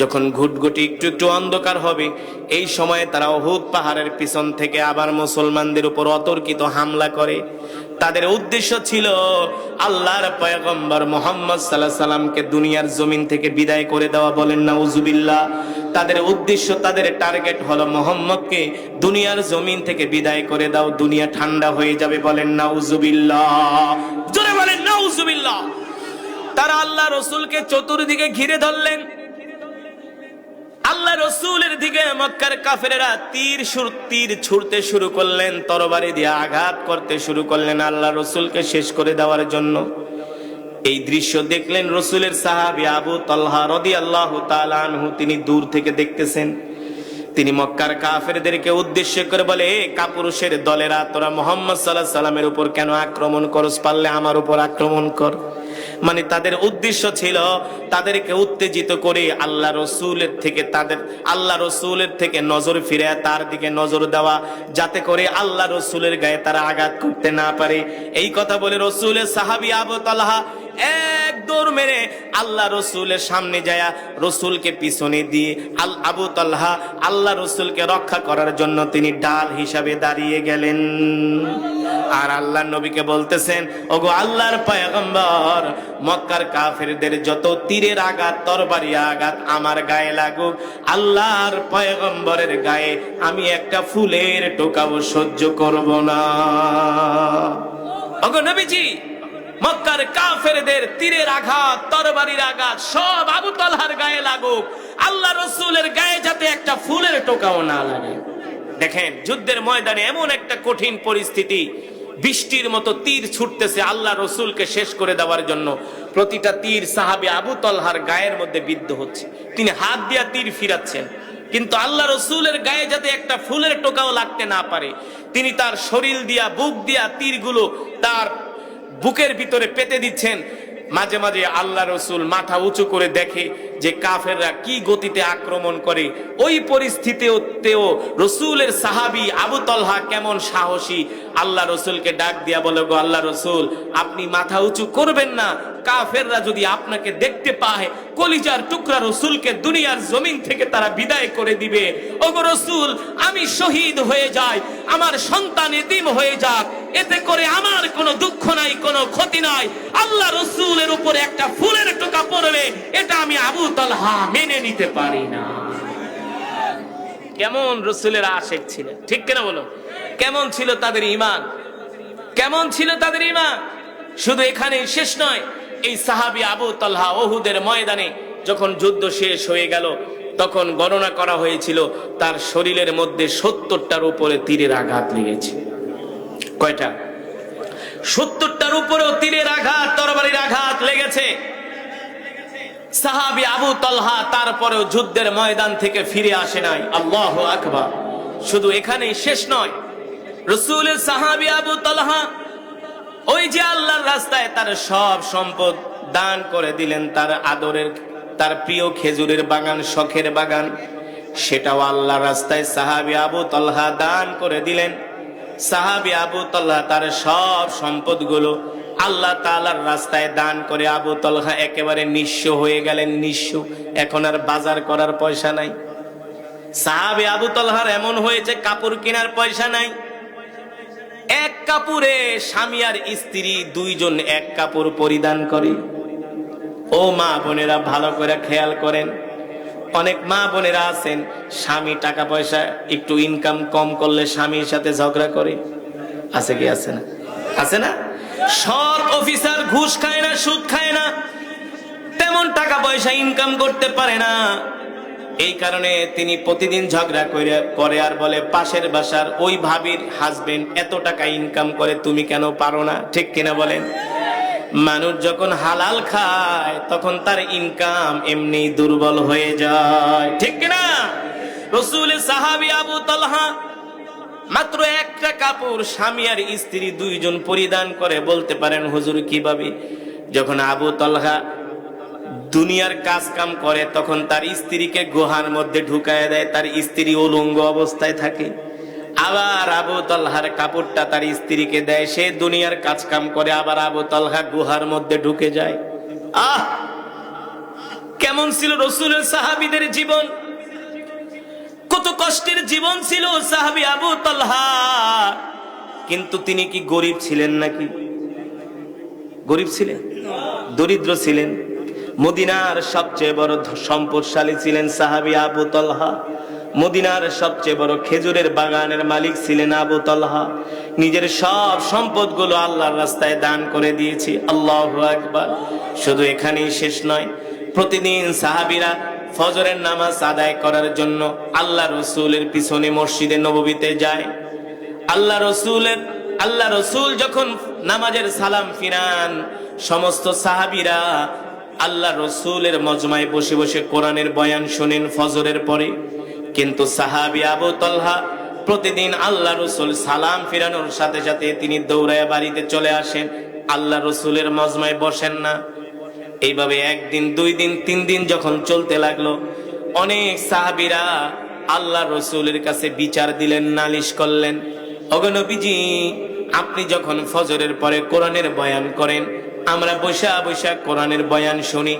যখন ঘুটঘুটি একটু একটু অন্ধকার হবে, এই সময়ে তারা অহুদ পাহাড়ের পিছন থেকে আবার মুসলমানদের উপর অতর্কিত হামলা করে। তাদের উদ্দেশ্য ছিল আল্লাহর পয়গম্বর মোহাম্মদ সাল্লাহ সাল্লামকে দুনিয়ার জমিন থেকে বিদায় করে দেওয়া বলেন না উজুবিল্লাহ তাদের উদ্দেশ্য, তাদের টার্গেট হলো মোহাম্মদকে দুনিয়ার জমিন থেকে বিদায় করে দাও, দুনিয়া ঠান্ডা হয়ে যাবে বলেন না উজুবিল্লাহ জোরে বলেন না উজুবিল্লাহ তারা আল্লাহ রসুলকে চতুর্দিকে ঘিরে ধরলেন। আল্লাহ রসুলের দিকে মক্কার কাফেরেরা তীর সুর তীর ছুড়তে শুরু করলেন, তরবারি দিয়ে আঘাত করতে শুরু করলেন আল্লাহ রসুলকে শেষ করে দেওয়ার জন্য। এই দৃশ্য দেখলেন রসুলের সাহাবি আবু তল্হা রদি আল্লাহ তালানহু তিনি দূর থেকে দেখতেছেন। তিনি মক্কার কাফেরদেরকে উদ্দেশ্য করে বলে, এ কাপুরুষের দলেরা, তোরা মোহাম্মদ সাল্লাহ সাল্লামের উপর কেন আক্রমণ করস? পারলে আমার উপর আক্রমণ কর। মানে তাদের উদ্দেশ্য ছিল তাদেরকে উত্তেজিত করে আল্লাহ রসুলের থেকে তাদের, আল্লাহ রসুলের থেকে নজর ফিরে তার দিকে নজর দেওয়া, যাতে করে আল্লাহ রসুলের গায়ে তারা আঘাত করতে না পারে। এই কথা বলে রসুলের সাহাবি আবু এক দৌড় মেরে আল্লাহ রসুলের সামনে যায় রসুলকে পিছনে দিয়ে আল, আবু তালহা আল্লাহ রসুলকে রক্ষা করার জন্য তিনি ডাল হিসাবে দাঁড়িয়ে গেলেন। আর আল্লাহ নবীকে বলতেছেন, ওগো আল্লাহর পয়গম্বর, মক্কার কাফেরদের যত তীরের আঘাত, তরবারি আঘাত আমার গায়ে লাগুক, আল্লাহর পয়গম্বরের গায়ে আমি একটা ফুলের টোকাও সহ্য করব না। ওগো নবীজি, মক্কার কাফেরদের তীরের আঘাত, তরবারির আঘাত সব আবু তালহার গায়ে লাগুক, আল্লাহ রসুলের গায়ে যাতে একটা ফুলের টোকাও না লাগে। দেখেন, যুদ্ধের ময়দানে এমন একটা কঠিন পরিস্থিতি বৃষ্টির মতো তীর ছুটতেছে আল্লাহ রসুলকে শেষ করে দেওয়ার জন্য। প্রতিটা তীর সাহাবি আবু তলহার গায়ের মধ্যে বিদ্ধ হচ্ছে। তিনি হাত দিয়া তীর ফিরাচ্ছেন। কিন্তু আল্লাহ রসুলের গায়ে যাতে একটা ফুলের টোকাও লাগতে না পারে, তিনি তার শরীর দিয়া, বুক দিয়া তীরগুলো তার বুকের ভিতরে পেতে দিচ্ছেন। মাঝে মাঝে আল্লাহ রসুল মাথা উঁচু করে দেখে যে কাফেররা কি গতিতে আক্রমণ করে, ওই পরিস্থিতিতেও রসুলের সাহাবি আবু তলহা কেমন সাহসী। আল্লাহ রসুলকে ডাক দিয়া বলে, গো আল্লাহ রসুল, আপনি মাথা উঁচু করবেন না। কাফেররা যদি আপনাকে দেখতে পায়, কলিজার টুকরা রসুলকে দুনিয়ার জমিন থেকে তারা বিদায় করে দিবে। ওগো রসুল, আমি শহীদ হয়ে যাই, আমার সন্তান এতিম হয়ে যাক। এতে করে আমার কোনো দুঃখ নাই, কোনো ক্ষতি নাই। আল্লাহ রসুলের উপরে একটা ফুলের টোকা পড়বে এটা আমি আবু তালহা মেনে নিতে পারি না। কেমন রসুলের আশেক ছিলেন? ঠিক কিনা বলো? কেমন ছিল তাদের ইমান কেমন ছিল তাদের ইমান শুধু এখানে শেষ নয়, এই সাহাবি আবু তালহা ওহুদের ময়দানে যখন যুদ্ধ শেষ হয়ে গেল, তখন গণনা করা হয়েছিল, তার শরীরের মধ্যে সত্তরটার উপরে তীরের আঘাত লেগেছে। কয়টা? সত্তরটার উপরেও তীরের আঘাত, তরবারির আঘাত লেগেছে। সাহাবি আবু তলহা তারপরেও যুদ্ধের ময়দান থেকে ফিরে আসে নাই। আল্লাহ আকবার। শুধু এখানেই শেষ নয়। রসুলের সাহাবি আবু তলহা ওই যে আল্লাহর রাস্তায় তার সব সম্পদ দান করে দিলেন, তার আদরের, তার প্রিয় খেজুরের বাগান, শখের বাগান, সেটাও আল্লাহ রাস্তায় সাহাবি আবু তলহা দান করে দিলেন। সাহাবি আবু তল্লাহ তার সব সম্পদগুলো আল্লাহ তালার রাস্তায় দান করে আবু তলহা একেবারে নিঃস্ব হয়ে গেলেন, নিঃস্ব। এখন আর বাজার করার পয়সা নাই। সাহাবে আবু তলহার এমন হয়েছে, কাপড় কেনার পয়সা নাই। এক কাপড়ে স্বামী আর স্ত্রী দুইজন এক কাপড় পরিধান করে। ও মা বোনেরা ভালো করে খেয়াল করেন। অনেক মা বোনেরা আছেন, স্বামী টাকা পয়সা, একটু ইনকাম কম করলে স্বামীর সাথে ঝগড়া করে। আছে কি, আছে না? আছে না? সব অফিসার ঘুষ খায় না, সুদ খায় না। তেমন টাকা পয়সা ইনকাম করতে পারে না। এই কারণে তিনি প্রতিদিন ঝগড়া করে করে আর বলে, পাশের বাসার ওই ভাবির হাজবেন্ড এত টাকা ইনকাম করে, তুমি কেন পারো না? ঠিক কিনা বলেন? মানুষ যখন হালাল খায়, তখন তার ইনকাম এমনি দুর্বল হয়ে যায়। ঠিক কিনা? রসুল সাহাবি আবু তলহা মাত্র একটা কাপড় স্বামী আর স্ত্রী দুইজন পরিধান করে, বলতে পারেন, হুজুর কীভাবে যখন আবু তলহা দুনিয়ার কাজ কাম করে, তখন তার স্ত্রীকে গুহার মধ্যে ঢুকায় দেয়, তার স্ত্রী উলঙ্গ অবস্থায় থাকে। আবার আবু তলহার কাপড়টা তার স্ত্রীকে দেয়, সে দুনিয়ার কাজ কাম করে, আবার আবু তলহা গুহার মধ্যে ঢুকে যায়। আহ! কেমন ছিল রসুলের সাহাবিদের জীবন? কত কষ্টের জীবন ছিল সাহাবি আবু তালহা। কিন্তু তিনি কি গরিব ছিলেন নাকি? গরিব ছিলেন? দরিদ্র ছিলেন? মদিনার সবচেয়ে বড় সম্পদশালী ছিলেন সাহাবি আবু তলহা। মদিনার সবচেয়ে বড় খেজুরের বাগানের মালিক ছিলেন আবু তলহা। নিজের সব সম্পদগুলো আল্লাহর রাস্তায় দান করে দিয়েছি। আল্লাহ একবার শুধু এখানেই শেষ নয়, প্রতিদিন সাহাবিরা ফজরের নামাজ আদায় করার জন্য আল্লাহ রসুলের পিছনে মসজিদে নববীতে যায়। আল্লাহ রসুলের আল্লাহ রসুল যখন নামাজের সালাম ফিরান, সমস্ত সাহাবিরা আল্লাহ রসুলের মজমায় বসে বসে কোরআনের বয়ান শোনেন ফজরের পরে। কিন্তু সাহাবি আবু তলহা প্রতিদিন আল্লাহ রসুল সালাম ফিরানোর সাথে সাথে তিনি দৌড়ায় বাড়িতে চলে আসেন। আল্লাহ রসুলের মজমায় বসেন না। এইভাবে একদিন, দুই দিন, তিন দিন যখন চলতে লাগল, অনেক সাহাবিরা আল্লাহ রসুলের কাছে বিচার দিলেন, নালিশ করলেন। অগনবীজি আপনি যখন ফজরের পরে কোরআনের বয়ান করেন, আমরা বৈশা বৈশা কোরআনের বয়ান শুনি,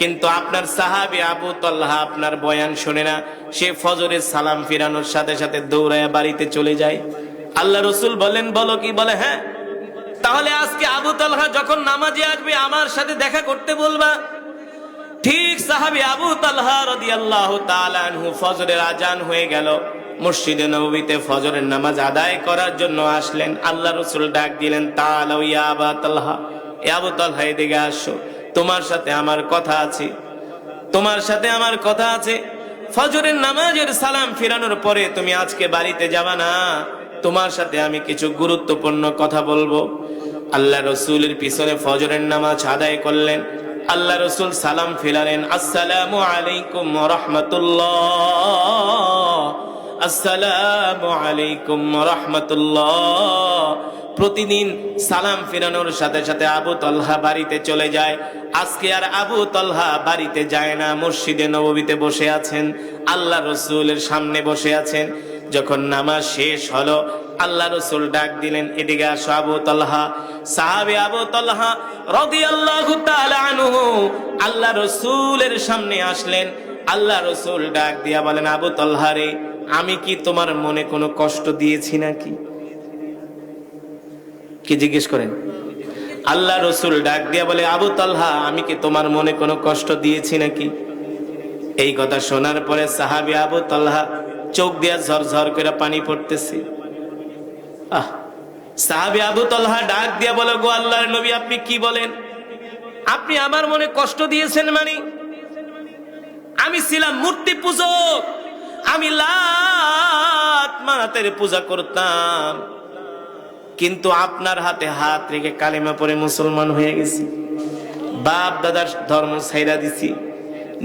কিন্তু আপনার সাহাবি আবু তল্লাহ আপনার বয়ান শুনে না, সে ফজরের সালাম ফিরানোর সাথে সাথে দৌড়ায় বাড়িতে চলে যায়। আল্লাহ রসুল বলেন, বলো কি বলে হ্যাঁ? তাহলে আজকে আবু তালহা যখন নামাজে আসবে, আমার সাথে দেখা করতে বলবা? ঠিক সাহাবি আবু তালহা তাআলা আনহু ফজরের আজান হয়ে গেল। মসজিদে নববীতে ফজরের নামাজ আদায় করার জন্য আসলেন। আল্লাহ রসুল ডাক দিলেন তালহা। এদিকে তোমার সাথে আমার কথা আছে। তোমার সাথে আমার কথা আছে। ফজরের নামাজের সালাম ফিরানোর পরে তুমি আজকে বাড়িতে যাবা না? তোমার সাথে আমি কিছু গুরুত্বপূর্ণ কথা বলব। আল্লাহ রসুলের পিছনে ফজরের নামাজ আদায় করলেন। আল্লাহ রসুল সালাম ফিরালেন আসসালামু আলাইকুম রহমতুল্লাহ আসসালামু আলাইকুম রহমতুল্লাহ প্রতিদিন সালাম ফিরানোর সাথে সাথে আবু তলহা বাড়িতে চলে যায়। আজকে আর আবু তলহা বাড়িতে যায় না, মসজিদে নববীতে বসে আছেন। আল্লাহ রসুলের সামনে বসে আছেন। যখন নামাজ শেষ হলো, আল্লাহ রসুল ডাক দিলেন, এদিকে আসো আবু তলহা। সাহাবি আবু তলহা রদি আল্লাহ আল্লাহ রসুলের সামনে আসলেন। আল্লাহ রসুল ডাক দিয়া বলেন, আবু তলহা রে, আমি কি তোমার মনে কোনো কষ্ট দিয়েছি নাকি? কি জিজ্ঞেস করেন? আল্লাহ রসুল ডাক দিয়া বলে, আবু তালহা, আমি কি তোমার মনে কোনো কষ্ট দিয়েছি নাকি? এই কথা শোনার পরে সাহাবি আবু তালহা চোখ দিয়া ঝরঝর করে পানি পড়তেছে। আহ, সাহাবি আবু তালহা ডাক দিয়া বলে, গো আল্লাহর নবী, আপনি কি বলেন? আপনি আমার মনে কষ্ট দিয়েছেন মানে? আমি ছিলাম মূর্তি পূজক। আমি লাত পূজা করতাম। কিন্তু আপনার হাতে হাত রেখে কালেমা পরে মুসলমান হয়ে গেছি। বাপ দাদার ধর্ম ছাইরা দিছি।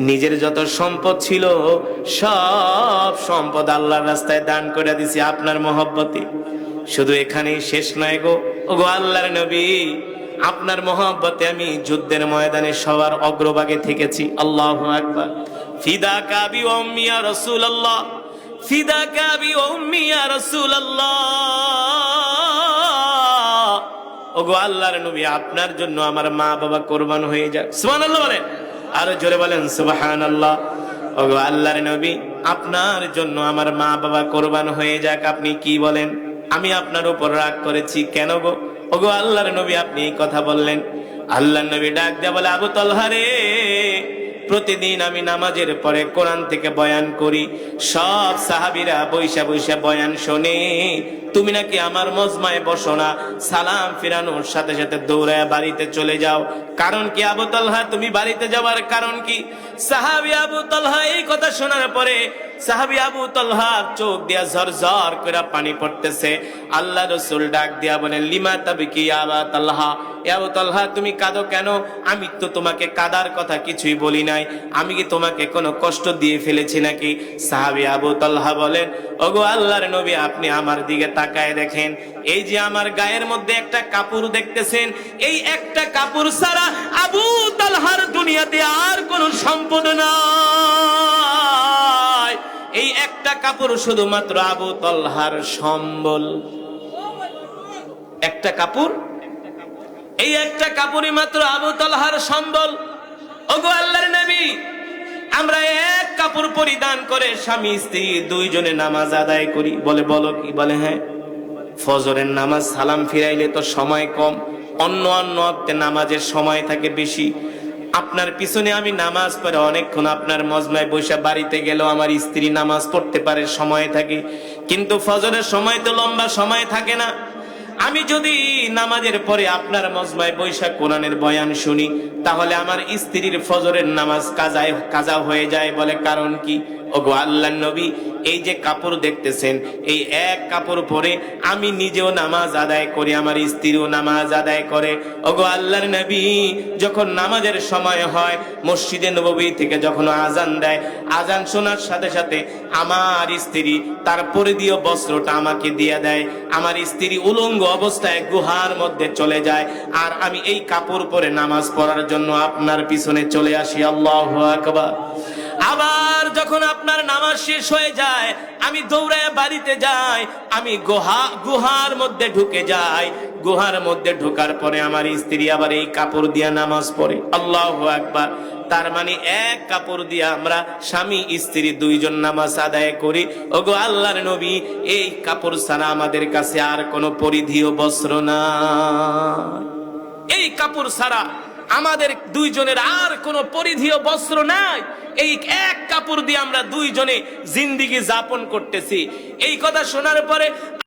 নিজের যত সম্পদ ছিল, সব সম্পদ আল্লাহর রাস্তায় দান করে দিছি আপনার মহব্বতে। শুধু এখানেই শেষ নয় গো। ও গো আল্লাহর নবী, আপনার মহব্বতে আমি যুদ্ধের ময়দানে সবার অগ্রভাগে থেকেছি। আল্লাহ আকবার। ফিদা কাবি ওমিয়া রসুল আল্লাহ ফিদা কাবি ওমিয়া রসুল আল্লাহ ওগো আল্লাহর নবী, আপনার জন্য আমার মা বাবা কোরবান হয়ে যাক। সুবহানাল্লাহ বলেন। আরও জোরে বলেন সুবাহান আল্লাহ ওগো আল্লাহর নবী, আপনার জন্য আমার মা বাবা কোরবান হয়ে যাক, আপনি কি বলেন? আমি আপনার উপর রাগ করেছি, কেন গো? ওগো আল্লাহর নবী, আপনি কথা বললেন। আল্লাহর নবী ডাক দেয়া বলে, আবু তলহা রে প্রতিদিন আমি নামাজের পরে কোরআন থেকে বয়ান করি। সব সাহাবিরা বৈশা বৈশা বয়ান শোনে। তুমি নাকি আমার মজমায় বসো না। সালাম ফিরানোর সাথে সাথে দৌড়ায় বাড়িতে চলে যাও। কারণ কি আবু তালহা, তুমি বাড়িতে যাওয়ার কারণ কি? সাহাবি আবু তালহা এই কথা শোনার পরে সাহাবি আবু তলহা চোখ দিয়া ঝরঝর করে পানি পড়তেছে। আল্লাহ রসুল ডাক দিয়া বলেন, লিমা তবে কি আবা তলহা? তলহা, তুমি কাঁদো কেন? আমি তো তোমাকে কাদার কথা কিছুই বলি নাই। আমি কি তোমাকে কোনো কষ্ট দিয়ে ফেলেছি নাকি? সাহাবি আবু তলহা বলেন, ওগো আল্লাহর নবী, আপনি আমার দিকে তাকায় দেখেন। এই যে আমার গায়ের মধ্যে একটা কাপড় দেখতেছেন, এই একটা কাপড় ছাড়া আবু তালহার দুনিয়াতে আর কোনো সম্পদ নাই। এই একটা কাপড় শুধুমাত্র আবু তলহার সম্বল। একটা কাপড়? এই একটা কাপড়ই মাত্র আবু তলহার সম্বল। ওগো আল্লাহর নবী, আমরা এক কাপড় পরিধান করে স্বামী, স্ত্রী দুইজনে নামাজ আদায় করি। বলে, বলো কি? বলে হ্যাঁ। ফজরের নামাজ সালাম ফিরাইলে তো সময় কম। অন্য অন্য নামাজের সময় থাকে বেশি। আপনার পিছনে আমি নামাজ পড়ে অনেকক্ষণ আপনার মজমায় বৈশা বাড়িতে গেল আমার স্ত্রী নামাজ পড়তে পারে, সময় থাকে। কিন্তু ফজরের সময় তো লম্বা সময় থাকে না। আমি যদি নামাজের পরে আপনার মজমায় বৈশাখ কোরআনের বয়ান শুনি, তাহলে আমার স্ত্রীর ফজরের নামাজ কাজায় কাজা হয়ে যায় বলে কারণ কি? ওগো আল্লাহ নবী, এই যে কাপড় দেখতেছেন, এই এক কাপড় পরে আমি নিজেও নামাজ আদায় করি, আমার স্ত্রীও নামাজ আদায় করে। ওগো আল্লাহর নবী, যখন নামাজের সময় হয়, মসজিদে নবী থেকে যখন আজান দেয়, আজান শোনার সাথে সাথে আমার স্ত্রী তার পরিধীয় বস্ত্রটা আমাকে দিয়ে দেয়। আমার স্ত্রী উলঙ্গ অবস্থায় গুহার মধ্যে চলে যায়। আর আমি এই কাপড় পরে নামাজ পড়ার জন্য আপনার পিছনে চলে আসি। আল্লাহ আকবার। আবার যখন আপনার নামাজ শেষ হয়ে যায়, আমি দৌড়ায় বাড়িতে যাই, আমি গুহা, গুহার মধ্যে ঢুকে যাই। গুহার মধ্যে ঢোকার পরে আমার স্ত্রী আবার এই কাপড় দিয়া নামাজ পড়ে। আল্লাহ আকবার। তার মানে এক কাপড় দিয়ে আমরা স্বামী, স্ত্রী দুইজন নামাজ আদায় করি। ওগো আল্লাহর নবী, এই কাপড় ছাড়া আমাদের কাছে আর কোনো পরিধিও বস্ত্র না এই কাপড় ছাড়া আমাদের দুইজনের আর কোনো পরিধিও বস্ত্র নাই। এই এক কাপড় দিয়ে আমরা দুইজনে জিন্দিগি যাপন করতেছি। এই কথা শোনার পরে